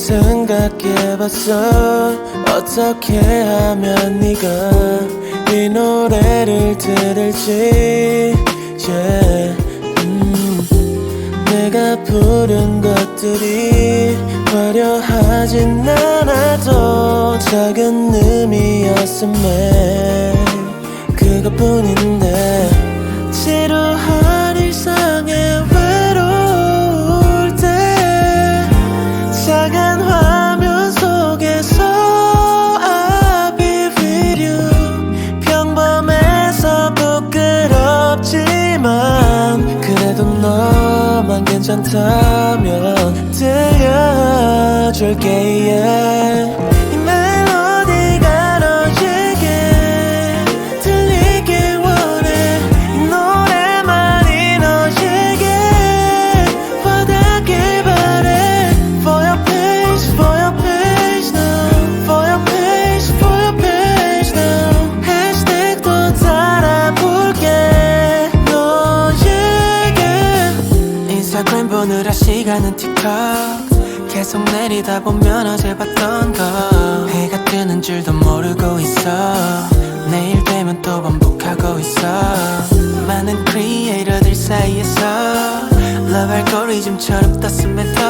생각해봤어. 어떻게 하면 네가 이 노래를 들을지. Yeah. 음, 내가 부른 것들이 화려하진 않아도 작은 의미였음에 그것뿐인데 지루한 괜찮다면 들려줄게 yeah. 보느라 시간은 틱톡. 계속 내리다 보면 어제 봤던 거. 해가 뜨는 줄도 모르고 있어. 내일 되면 또 반복하고 있어. 많은 크리에이터들 사이에서 러브 알고리즘처럼 떴음에도